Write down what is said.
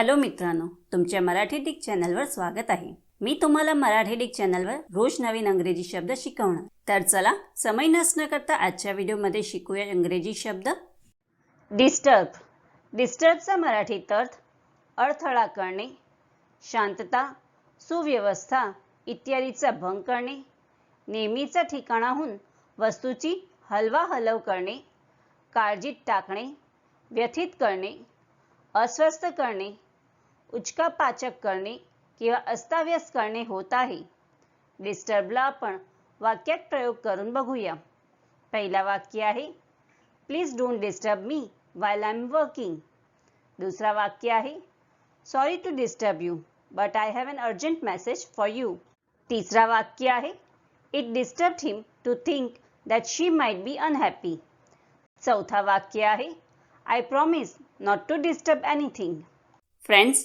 Hello मित्रांनो तुमच्या Marathi Dick चॅनलवर स्वागत आहे. मी तुम्हाला मराठी डिक चॅनलवर रोज नवीन अंग्रेजी शब्द शिकवणार. तर चला समय नसणं करता आजच्या व्हिडिओमध्ये शिकूया इंग्रजी शब्द. डिस्टर्ब डिस्टर्बचा मराठीत अर्थ अडथळा करणे शांतता सुव्यवस्था इत्यादीचा भंग करणे नेहमीच्या ठिकाणाहून वस्तूची हलवा हलव करणे काळजीत टाकणे व्यथित करणे अस्वस्थ करणे उचकापाचक करणे किंवा अस्ताव्यस्त करणे होत आहे डिस्टर्बला आपण वाक्यात प्रयोग करून बघूया पहिला वाक्य आहे please don't disturb me while I am working दुसरा वाक्य आहे sorry to disturb you but I have an urgent message for you तिसरा वाक्य आहे it disturb him to think that she might be unhappy चौथा वाक्य आहे I promise not to disturb anything friends